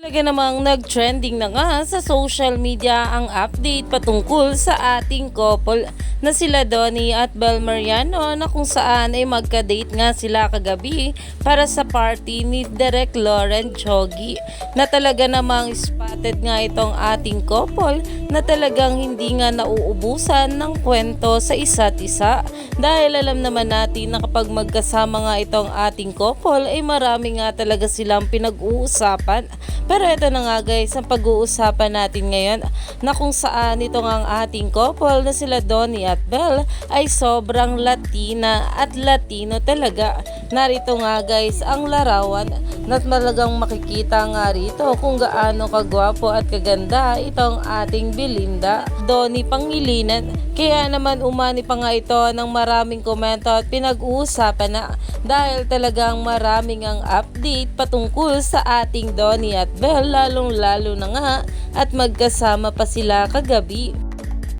Talaga namang nag-trending na nga sa social media ang update patungkol sa ating couple na sila Donnie at Bel Mariano na kung saan ay magka-date nga sila kagabi para sa party ni Derek Lauren Chogi na talaga namang spotted nga itong ating couple na talagang hindi nga nauubusan ng kwento sa isa't isa. Dahil alam naman natin na kapag magkasama nga itong ating couple ay marami nga talaga silang pinag-uusapan pero ito na nga guys, ang pag-uusapan natin ngayon na kung saan ito nga ang ating couple na sila Donnie at Belle ay sobrang Latina at Latino talaga. Narito nga guys ang larawan na talagang makikita nga rito kung gaano kagwapo at kaganda itong ating Belinda, Donnie Pangilinan. Kaya naman umani pa nga ito ng maraming komento at pinag-uusapan na dahil talagang maraming ang update patungkol sa ating Donnie at Belle lalong lalo na nga at magkasama pa sila kagabi.